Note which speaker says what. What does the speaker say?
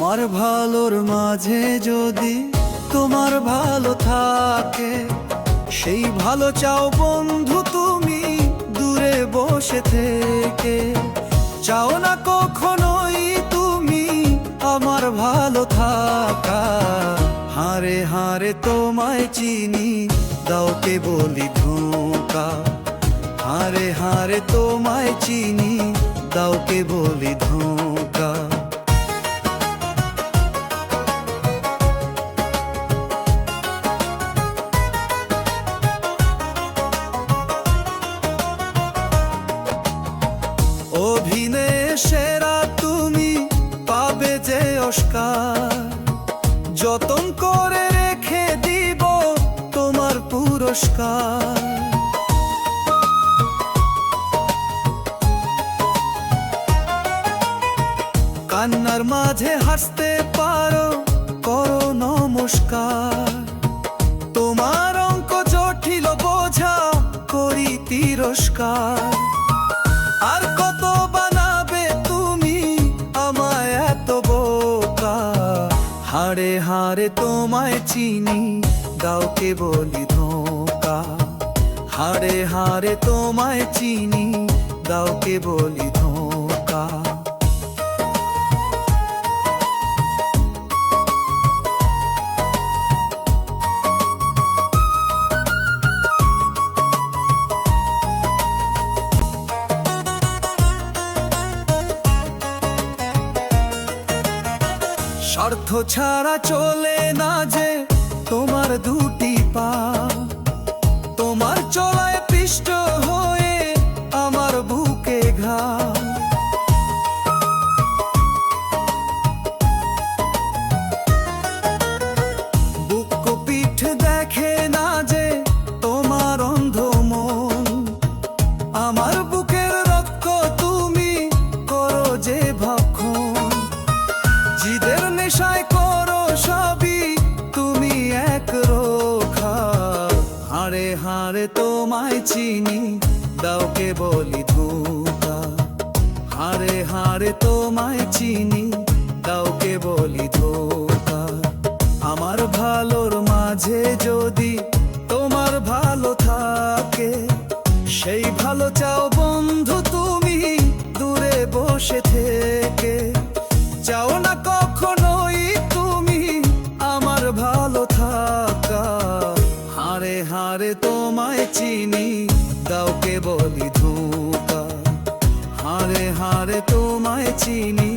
Speaker 1: ভালোর মাঝে যদি তোমার ভালো থাকে, সেই ভালো চাও বন্ধু তুমি দূরে বসে থেকে। চাও না কখনোই তুমি আমার ভালো থাকা। হারে হারে তোমায় চিনি দাওকে বলি ধোকা। হারে হারে তোমায় চিনি দাওকে বলি ধোকা। অভিনয়ে সেরা তুমি পাবে যে অস্কার। যতন করে রেখে দিব তোমার পুরস্কার। কান্নার মাঝে হাসতে পারো, করো নমস্কার। তোমার অঙ্ক জটিল বোঝা করি তিরস্কার। হারে হারে তোমায় চিনি দাওকে বলি ধোকা। হারে হারে তোমায় চিনি দাওকে বলি ধোকা। স্বার্থ ছাড়া চলে না যে তোমার দুটি পা। তোমার চলায় হারে তোমায় চিনি দাওকে বলি ধোকা। হারে হারে তোমায় চিনি দাওকে বলি ধোকা। আমার ভালোর মাঝে যদি তোমার ভালো থাকে, সেই ভালো চাও বন্ধু তুমি দূরে বসে থেকে। চাও না কখনোই তোমায় চিনি দাওকে বলি ধোকা। হারে হারে তোমায় চিনি